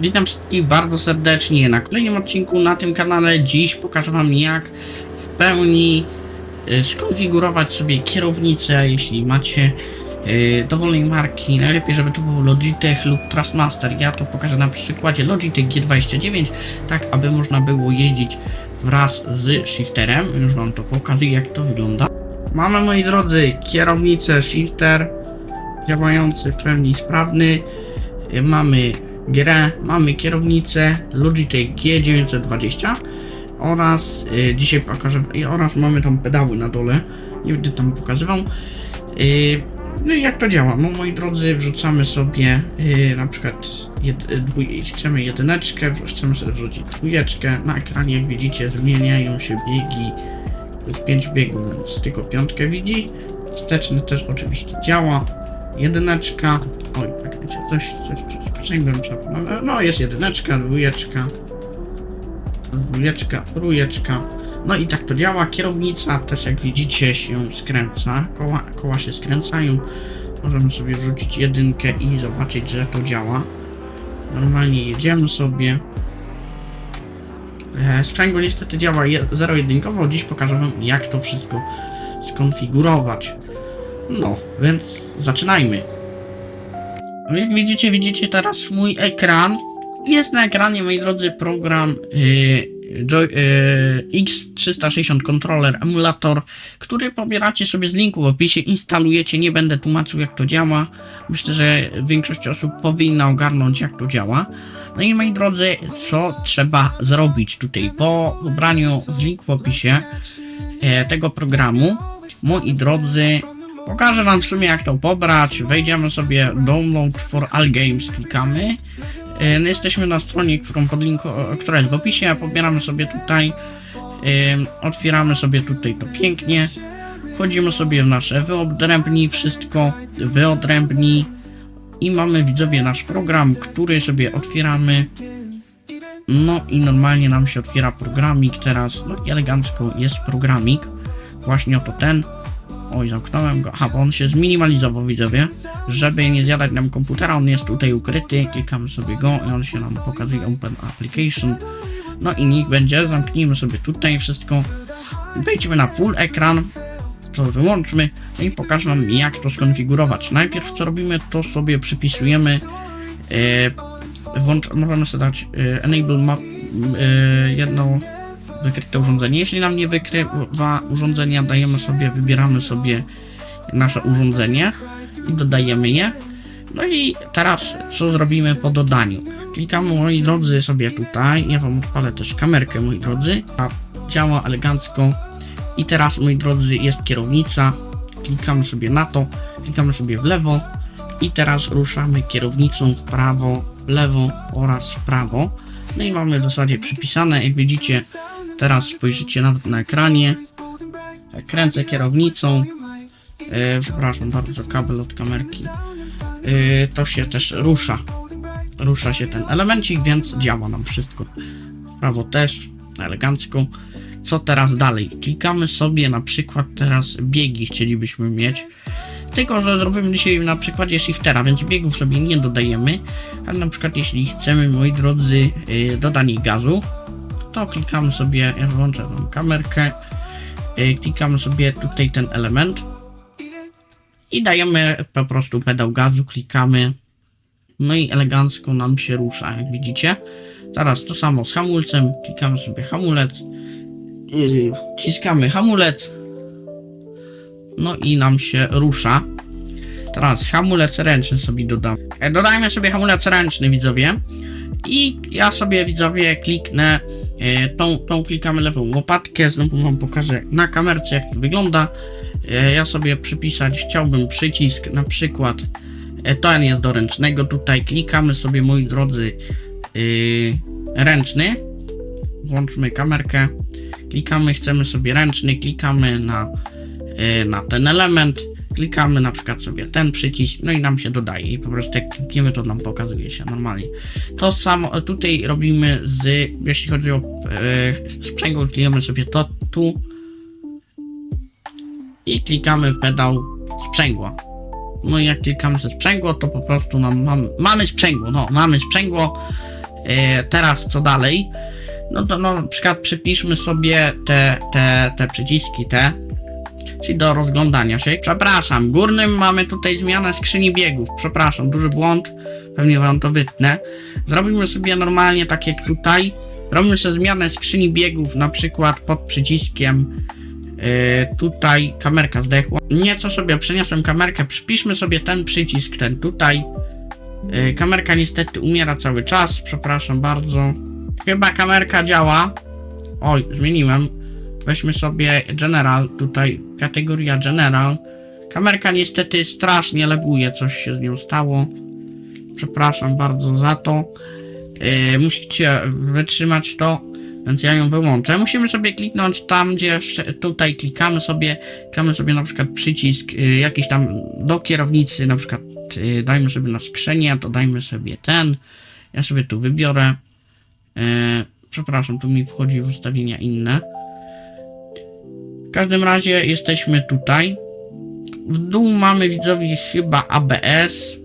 Witam wszystkich bardzo serdecznie na kolejnym odcinku na tym kanale. Dziś pokażę Wam jak w pełni y, skonfigurować sobie kierownicę, jeśli macie y, dowolnej marki. Najlepiej, żeby to był Logitech lub Trustmaster. Ja to pokażę na przykładzie Logitech G29, tak aby można było jeździć wraz z shifterem. Już Wam to pokazuję jak to wygląda. Mamy moi drodzy kierownicę shifter działający w pełni sprawny. Y, Mamy grę, mamy kierownicę Logitech G920 oraz y, dzisiaj pokażę i oraz mamy tam pedały na dole. Nie będę tam pokazywał. Y, no i jak to działa? No moi drodzy wrzucamy sobie y, na przykład jed, y, dwój, chcemy jedyneczkę, chcemy sobie wrzucić dwójeczkę. Na ekranie jak widzicie zmieniają się biegi jest 5 biegów, więc tylko piątkę widzi. Wsteczny też oczywiście działa jedyneczka. Oj, tak wiecie, coś, coś, coś sprzęgłem trzeba. No, no, jest jedyneczka, dwójeczka, dwójeczka, trójeczka. No i tak to działa. Kierownica też jak widzicie się skręca. Koła, koła się skręcają. Możemy sobie wrzucić jedynkę i zobaczyć, że to działa. Normalnie jedziemy sobie. E, Sprzęgło niestety działa je- zero-jedynkowo. Dziś pokażę wam jak to wszystko skonfigurować. No, więc zaczynajmy. Jak widzicie, widzicie teraz mój ekran. Jest na ekranie, moi drodzy, program yy, Joy, yy, X360 Controller Emulator, który pobieracie sobie z linku w opisie, instalujecie. Nie będę tłumaczył, jak to działa. Myślę, że większość osób powinna ogarnąć, jak to działa. No i moi drodzy, co trzeba zrobić tutaj? Po pobraniu z linku w opisie e, tego programu, moi drodzy, Pokażę wam w sumie jak to pobrać. Wejdziemy sobie download for all games, klikamy. E, No jesteśmy na stronie, którą podlinku, która jest w opisie, pobieramy sobie tutaj. Otwieramy sobie tutaj to pięknie. Wchodzimy sobie w nasze wyodrębnij wszystko, wyodrębnij i mamy widzowie nasz program, który sobie otwieramy. No i normalnie nam się otwiera programik teraz, no i elegancko jest programik. Właśnie oto ten. Oj, zamknąłem go. Aha, bo on się zminimalizował, widzowie. Żeby nie zjadać nam komputera, on jest tutaj ukryty. Klikamy sobie go i on się nam pokazuje Open Application. No i niech będzie. Zamknijmy sobie tutaj wszystko. Wejdźmy na full ekran. To wyłączmy. No i pokażę wam jak to skonfigurować. Najpierw co robimy, to sobie przypisujemy. E, włącz, możemy sobie dać e, Enable Map e, jedną wykryte urządzenie. Jeśli nam nie wykrywa urządzenia, dajemy sobie, wybieramy sobie nasze urządzenie i dodajemy je. No i teraz co zrobimy po dodaniu? Klikamy moi drodzy sobie tutaj, ja wam odpalę też kamerkę moi drodzy, a działa elegancko i teraz moi drodzy jest kierownica, klikamy sobie na to, klikamy sobie w lewo i teraz ruszamy kierownicą w prawo, w lewo oraz w prawo. No i mamy w zasadzie przypisane, jak widzicie Teraz spojrzycie na, na ekranie. Kręcę kierownicą. E, przepraszam bardzo, kabel od kamerki. E, to się też rusza. Rusza się ten elemencik, więc działa nam wszystko. Prawo też, elegancko. Co teraz dalej? Klikamy sobie na przykład teraz biegi chcielibyśmy mieć. Tylko, że zrobimy dzisiaj na przykładzie shiftera, więc biegów sobie nie dodajemy. Ale na przykład jeśli chcemy, moi drodzy, e, dodanie gazu, to klikamy sobie, ja włączę kamerkę, yy, klikamy sobie tutaj ten element i dajemy po prostu pedał gazu, klikamy, no i elegancko nam się rusza, jak widzicie. Teraz to samo z hamulcem, klikamy sobie hamulec, yy, wciskamy hamulec, no i nam się rusza. Teraz hamulec ręczny sobie dodamy. E, Dodajmy sobie hamulec ręczny, widzowie. I ja sobie widzowie kliknę tą, tą klikamy lewą łopatkę, znowu wam pokażę na kamerce jak to wygląda. E, ja sobie przypisać chciałbym przycisk, na przykład e, ten jest do ręcznego, tutaj klikamy sobie moi drodzy e, ręczny. Włączmy kamerkę, klikamy, chcemy sobie ręczny, klikamy na, e, na ten element klikamy na przykład sobie ten przycisk, no i nam się dodaje i po prostu jak klikniemy to nam pokazuje się normalnie. To samo tutaj robimy z, jeśli chodzi o e, sprzęgło, klikamy sobie to tu i klikamy pedał sprzęgła. No i jak klikamy ze sprzęgło, to po prostu nam mam, mamy sprzęgło, no mamy sprzęgło. E, teraz co dalej? No to no, na przykład przypiszmy sobie te, te, te przyciski, te, czyli do rozglądania się. Przepraszam, górnym mamy tutaj zmianę skrzyni biegów. Przepraszam, duży błąd, pewnie wam to wytnę. Zrobimy sobie normalnie tak jak tutaj. Robimy sobie zmianę skrzyni biegów, na przykład pod przyciskiem yy, tutaj kamerka zdechła. Nieco sobie przeniosłem kamerkę, przypiszmy sobie ten przycisk, ten tutaj. Yy, kamerka niestety umiera cały czas, przepraszam bardzo. Chyba kamerka działa. Oj, zmieniłem. Weźmy sobie General, tutaj kategoria General. Kamerka niestety strasznie leguje, coś się z nią stało. Przepraszam bardzo za to. Yy, musicie wytrzymać to, więc ja ją wyłączę. Musimy sobie kliknąć tam, gdzie tutaj klikamy sobie, klikamy sobie na przykład przycisk yy, jakiś tam do kierownicy, na przykład yy, dajmy sobie na skrzynię, to dajmy sobie ten. Ja sobie tu wybiorę. Yy, przepraszam, tu mi wchodzi w ustawienia inne. Każdym razie jesteśmy tutaj. W dół mamy widzowie chyba ABS.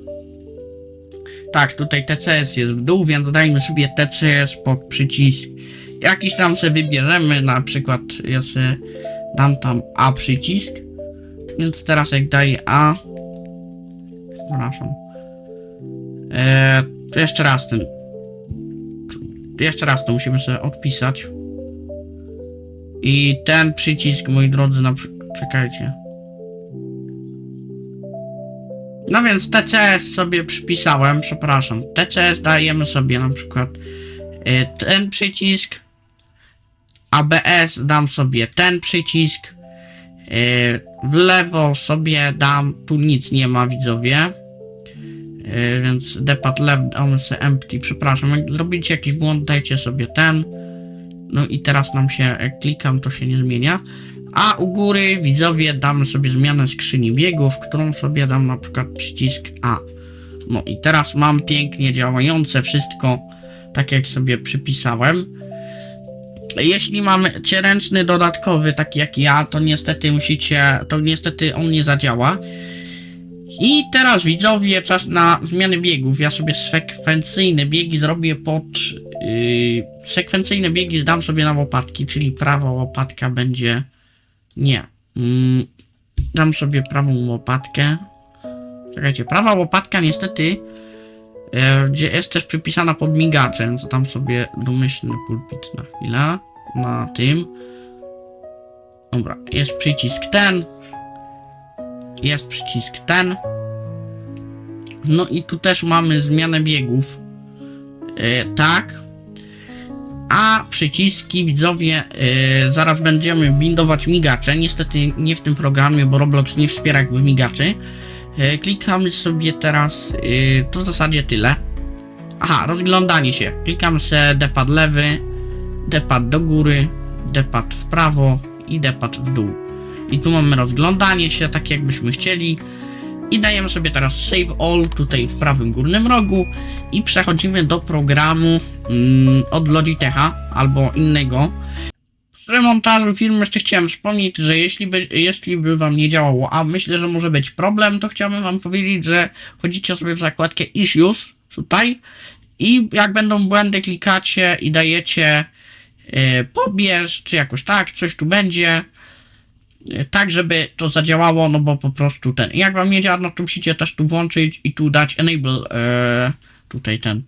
Tak, tutaj TCS jest w dół, więc dajmy sobie TCS pod przycisk. Jakiś tam sobie wybierzemy, na przykład ja sobie dam tam A przycisk. Więc teraz jak daję A. Przepraszam. Eee, jeszcze raz ten. Jeszcze raz to musimy sobie odpisać. I ten przycisk, moi drodzy, na czekajcie. No więc TCS sobie przypisałem, przepraszam. TCS dajemy sobie na przykład y, ten przycisk. ABS dam sobie ten przycisk. Y, w lewo sobie dam, tu nic nie ma widzowie. Y, więc depad left damy sobie empty, przepraszam. Jak zrobicie jakiś błąd, dajcie sobie ten. No i teraz nam się, jak klikam, to się nie zmienia. A u góry widzowie damy sobie zmianę skrzyni biegów, którą sobie dam na przykład przycisk A. No i teraz mam pięknie działające wszystko, tak jak sobie przypisałem. Jeśli mamy cię ręczny dodatkowy, taki jak ja, to niestety musicie, to niestety on nie zadziała. I teraz widzowie, czas na zmianę biegów. Ja sobie sekwencyjne biegi zrobię pod. Yy, sekwencyjne biegi dam sobie na łopatki, czyli prawa łopatka będzie. Nie. Mm, dam sobie prawą łopatkę. Czekajcie, prawa łopatka niestety. E, gdzie jest też przypisana pod migaczem, co tam sobie domyślny pulpit na chwilę. Na tym. Dobra, jest przycisk ten. Jest przycisk ten. No i tu też mamy zmianę biegów. E, tak. A przyciski widzowie, e, zaraz będziemy bindować migacze. Niestety nie w tym programie, bo Roblox nie wspiera jakby migaczy. E, klikamy sobie teraz, e, to w zasadzie tyle. Aha, rozglądanie się. Klikam se depad lewy, depad do góry, depad w prawo i depad w dół. I tu mamy rozglądanie się, tak jakbyśmy chcieli. I dajemy sobie teraz Save All tutaj w prawym górnym rogu i przechodzimy do programu mm, od Logitecha albo innego. Przy montażu filmu jeszcze chciałem wspomnieć, że jeśli by, jeśli by wam nie działało, a myślę, że może być problem, to chciałbym wam powiedzieć, że wchodzicie sobie w zakładkę Issues tutaj i jak będą błędy klikacie i dajecie e, pobierz, czy jakoś tak, coś tu będzie, tak żeby to zadziałało, no bo po prostu ten, jak wam nie działa, no to musicie też tu włączyć i tu dać enable, e, tutaj ten,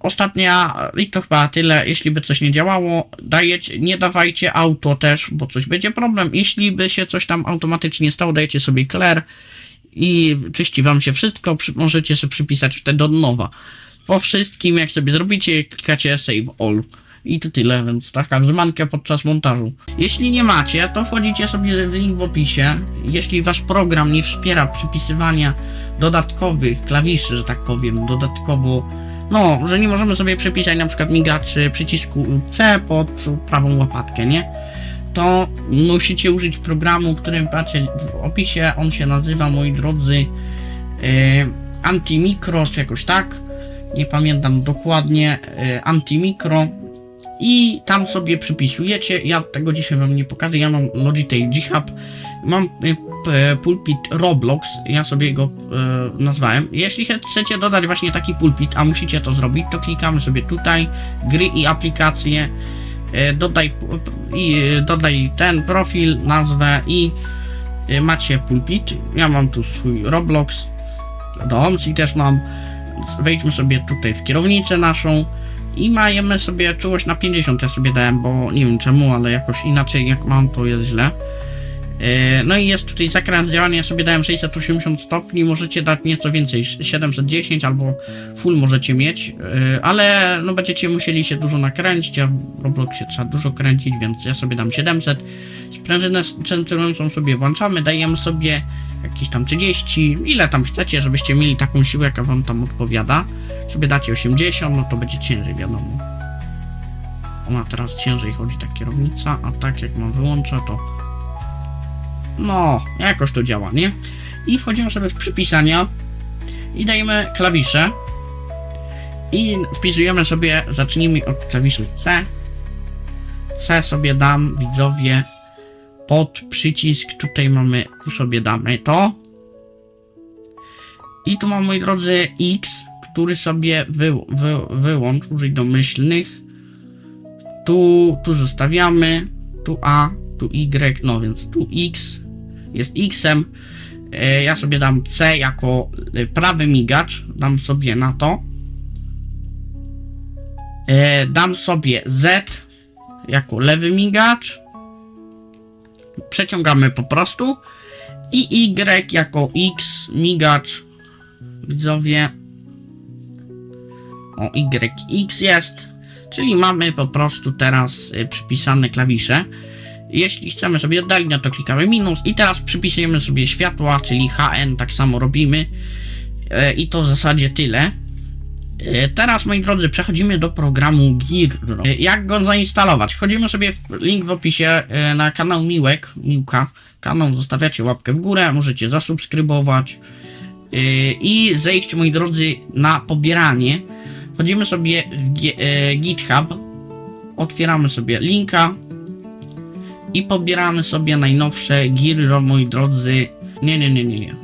ostatnia, i to chyba tyle, jeśli by coś nie działało, dajecie, nie dawajcie auto też, bo coś będzie problem, jeśli by się coś tam automatycznie stało, dajecie sobie clear i czyści wam się wszystko, przy, możecie sobie przypisać wtedy od nowa. Po wszystkim, jak sobie zrobicie, klikacie save all. I to tyle, więc taka wzmanka podczas montażu. Jeśli nie macie, to wchodzicie sobie w link w opisie. Jeśli wasz program nie wspiera przypisywania dodatkowych klawiszy, że tak powiem, dodatkowo, no, że nie możemy sobie przypisać na przykład migaczy przycisku C pod prawą łopatkę, nie? To musicie użyć programu, którym macie w opisie. On się nazywa, moi drodzy, yy, Antimicro, czy jakoś tak. Nie pamiętam dokładnie. Yy, Antimicro i tam sobie przypisujecie. Ja tego dzisiaj wam nie pokażę. Ja mam Logitech G-Hub. Mam y, pulpit Roblox, ja sobie go e, nazwałem. Jeśli chcecie dodać właśnie taki pulpit, a musicie to zrobić, to klikamy sobie tutaj, gry i aplikacje, e, dodaj, e, dodaj ten profil, nazwę i macie pulpit. Ja mam tu swój Roblox, do opcji też mam. Wejdźmy sobie tutaj w kierownicę naszą i majemy sobie czułość na 50 ja sobie dałem, bo nie wiem czemu, ale jakoś inaczej jak mam to jest źle. E, No i jest tutaj zakres działania, ja sobie dałem 680 stopni, możecie dać nieco więcej, 710 albo full możecie mieć, e, ale no będziecie musieli się dużo nakręcić, a w Robloxie trzeba dużo kręcić, więc ja sobie dam 700. Sprężynę centrującą sobie włączamy, dajemy sobie jakieś tam 30, ile tam chcecie, żebyście mieli taką siłę, jaka wam tam odpowiada. Sobie dacie 80, no to będzie ciężej, wiadomo. Ona teraz ciężej chodzi ta kierownica, a tak jak mam wyłączę, to no, jakoś to działa, nie? I wchodzimy sobie w przypisania i dajemy klawisze i wpisujemy sobie, zacznijmy od klawiszu C. C sobie dam, widzowie, pod przycisk, tutaj mamy, sobie damy to. I tu mam, moi drodzy, X, który sobie wy, wy, wyłącz, użyj domyślnych. Tu, tu zostawiamy, tu A, tu Y, no więc tu X jest Xem. E, Ja sobie dam C jako e, prawy migacz, dam sobie na to. E, Dam sobie Z jako lewy migacz. Przeciągamy po prostu. I Y jako X migacz. Widzowie. O, YX jest. Czyli mamy po prostu teraz y, przypisane klawisze. Jeśli chcemy sobie oddalić, no to klikamy minus i teraz przypisujemy sobie światła, czyli HN, tak samo robimy. E, I to w zasadzie tyle. E, Teraz, moi drodzy, przechodzimy do programu Giro. E, Jak go zainstalować? Wchodzimy sobie w link w opisie e, na kanał Miłek, Miłka. Kanał, zostawiacie łapkę w górę, możecie zasubskrybować i zejść, moi drodzy, na pobieranie. Wchodzimy sobie w GitHub, otwieramy sobie linka, i pobieramy sobie najnowsze Giro, moi drodzy. Nie, nie, nie, nie, nie.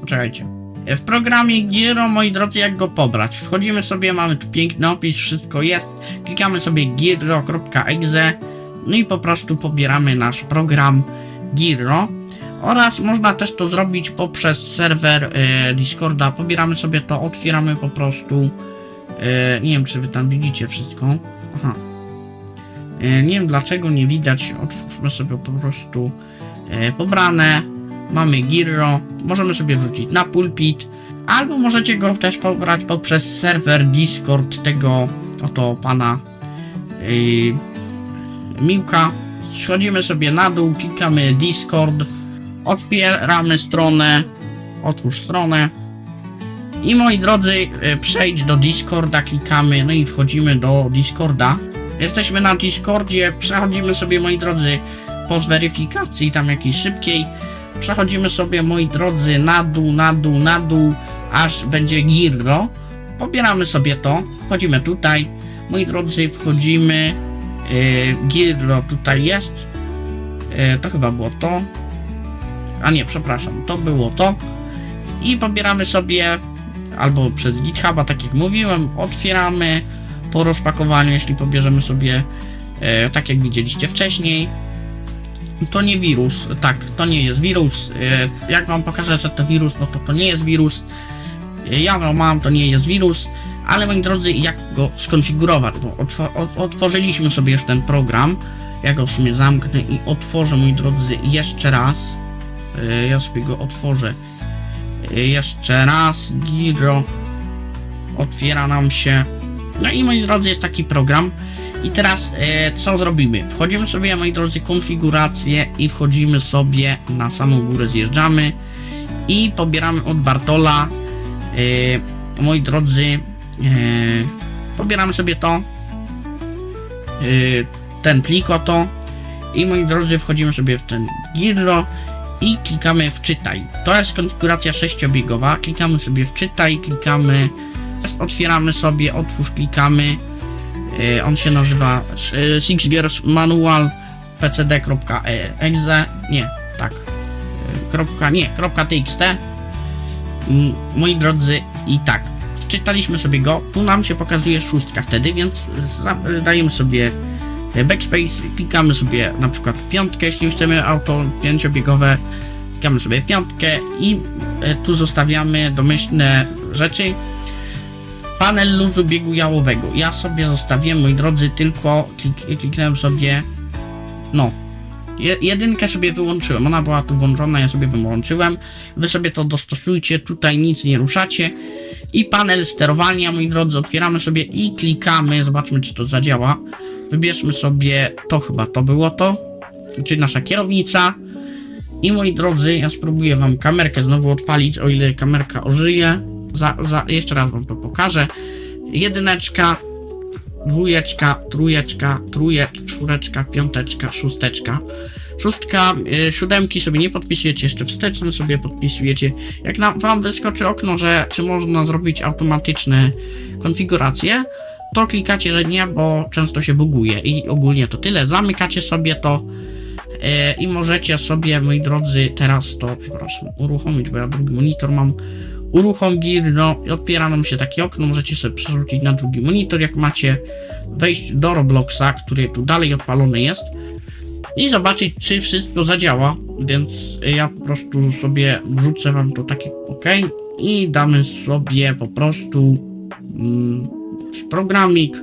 Poczekajcie. W programie Giro, moi drodzy, jak go pobrać? Wchodzimy sobie, mamy tu piękny opis, wszystko jest. Klikamy sobie giro.exe no i po prostu pobieramy nasz program Giro. Oraz można też to zrobić poprzez serwer e, Discorda. Pobieramy sobie to, otwieramy po prostu. E, nie wiem, czy wy tam widzicie wszystko. Aha. E, Nie wiem dlaczego nie widać. Otwórzmy sobie po prostu pobrane. Mamy Giro. Możemy sobie wrzucić na pulpit. Albo możecie go też pobrać poprzez serwer Discord tego oto pana e, Miłka. Schodzimy sobie na dół, klikamy Discord. Otwieramy stronę. Otwórz stronę. I moi drodzy, e, przejdź do Discorda, klikamy, no i wchodzimy do Discorda. Jesteśmy na Discordzie, przechodzimy sobie, moi drodzy, po zweryfikacji tam jakiejś szybkiej. Przechodzimy sobie, moi drodzy, na dół, na dół, na dół, aż będzie Giro. Pobieramy sobie to, wchodzimy tutaj. Moi drodzy, wchodzimy. Yy, Giro tutaj jest. Yy, to chyba było to. A nie, przepraszam, to było to. I pobieramy sobie albo przez GitHuba, tak jak mówiłem, otwieramy po rozpakowaniu, jeśli pobierzemy sobie e, tak jak widzieliście wcześniej. To nie wirus, tak, to nie jest wirus. E, jak wam pokażę, że to wirus, no to to nie jest wirus. E, ja go mam, to nie jest wirus. Ale moi drodzy, jak go skonfigurować? Bo otw- ot- otworzyliśmy sobie już ten program. Ja go w sumie zamknę i otworzę, moi drodzy, jeszcze raz. E, ja sobie go otworzę jeszcze raz. Giro otwiera nam się. No i moi drodzy, jest taki program. I teraz e, co zrobimy? Wchodzimy sobie, moi drodzy, konfigurację i wchodzimy sobie na samą górę, zjeżdżamy i pobieramy od Bartola. E, moi drodzy, e, pobieramy sobie to, e, ten plik oto i moi drodzy, wchodzimy sobie w ten Giro i klikamy wczytaj. To jest konfiguracja sześciobiegowa. Klikamy sobie wczytaj, klikamy otwieramy sobie, otwórz, klikamy. Yy, on się nazywa yy, Six Gears Manual pcd.exe. Nie, tak. kropka, nie, kropka txt. Mm, Moi drodzy, i tak, wczytaliśmy sobie go, tu nam się pokazuje szóstka wtedy, więc dajemy sobie backspace, klikamy sobie na przykład piątkę, jeśli chcemy auto pięciobiegowe, klikamy sobie piątkę i tu zostawiamy domyślne rzeczy. Panel luzu biegu jałowego. Ja sobie zostawiłem, moi drodzy, tylko klik, kliknąłem sobie, no, je, jedynkę sobie wyłączyłem. Ona była tu włączona, ja sobie wyłączyłem. Wy sobie to dostosujcie, tutaj nic nie ruszacie. I panel sterowania, moi drodzy, otwieramy sobie i klikamy, zobaczmy czy to zadziała. Wybierzmy sobie, to chyba to było to, czyli nasza kierownica. I moi drodzy, ja spróbuję wam kamerkę znowu odpalić, o ile kamerka ożyje. Za, za, jeszcze raz wam to pokażę. Jedyneczka, dwójeczka, trójeczka, truje, czwóreczka, piąteczka, szósteczka. Szóstka, y, siódemki sobie nie podpisujecie, jeszcze wsteczne sobie podpisujecie. Jak na, wam wyskoczy okno, że czy można zrobić automatyczne konfiguracje, to klikacie, że nie, bo często się buguje. I ogólnie to tyle. Zamykacie sobie to e, i możecie sobie, moi drodzy, teraz to, przepraszam, uruchomić, bo ja drugi monitor mam. Uruchom gear, no i otwiera nam się takie okno, możecie sobie przerzucić na drugi monitor, jak macie wejść do Robloxa, który tu dalej odpalony jest i zobaczyć, czy wszystko zadziała, więc ja po prostu sobie wrzucę wam to takie OK i damy sobie po prostu mm, programik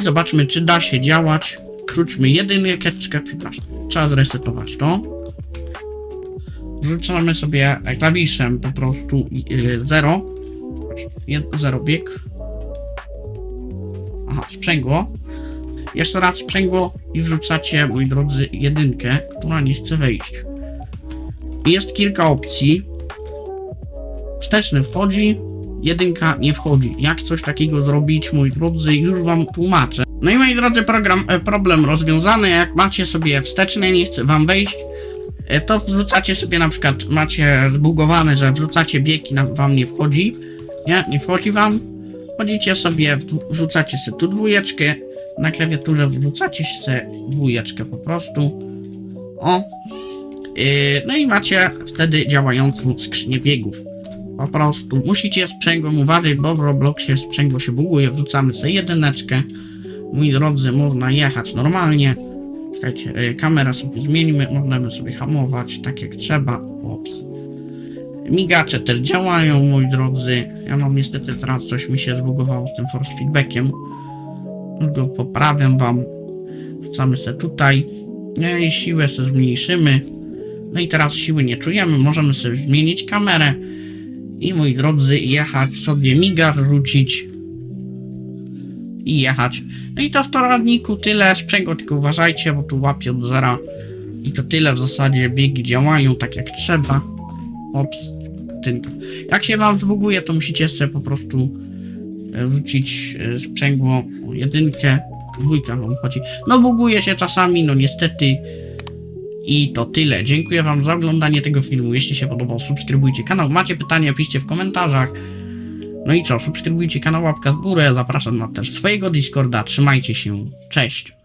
i zobaczmy, czy da się działać. Króćmy jedynkę, przepraszam, trzeba zresetować to. Wrzucamy sobie klawiszem po prostu 0. 0 bieg. Aha, sprzęgło. Jeszcze raz sprzęgło i wrzucacie, moi drodzy, jedynkę, która nie chce wejść. Jest kilka opcji. Wsteczny wchodzi, jedynka nie wchodzi. Jak coś takiego zrobić, moi drodzy, już wam tłumaczę. No i moi drodzy, program, e, problem rozwiązany. Jak macie sobie wsteczne, nie chce wam wejść, to wrzucacie sobie na przykład, macie zbugowane, że wrzucacie bieg i nam wam nie wchodzi. Nie, nie wchodzi wam. Wchodzicie sobie, wrzucacie sobie tu dwójeczkę, na klawiaturze wrzucacie sobie dwójeczkę po prostu. O. Yy, no i macie wtedy działającą skrzynię biegów. Po prostu musicie sprzęgłem uważać, bo w Robloxie sprzęgło się buguje. Wrzucamy sobie jedyneczkę. Moi drodzy, można jechać normalnie. Czekajcie, yy, kamerę sobie zmienimy, możemy sobie hamować tak jak trzeba. Ops. Migacze też działają, moi drodzy. Ja mam niestety teraz coś mi się zbugowało z tym force feedbackiem. Go poprawiam wam. Wrzucamy sobie tutaj. No i siłę sobie zmniejszymy. No i teraz siły nie czujemy. Możemy sobie zmienić kamerę. I moi drodzy, jechać sobie migar rzucić. I jechać. No i to w toradniku tyle. Sprzęgło tylko uważajcie, bo tu łapie od zera. I to tyle w zasadzie. Biegi działają tak jak trzeba. Ops. Tylko. Jak się wam zbuguje, to musicie sobie po prostu e, wrzucić e, sprzęgło jedynkę, dwójka wam chodzi. No buguje się czasami, no niestety. I to tyle. Dziękuję wam za oglądanie tego filmu. Jeśli się podobał, subskrybujcie kanał. Macie pytania, piszcie w komentarzach. No i co, subskrybujcie kanał, łapka w górę. Zapraszam na też swojego Discorda. Trzymajcie się. Cześć.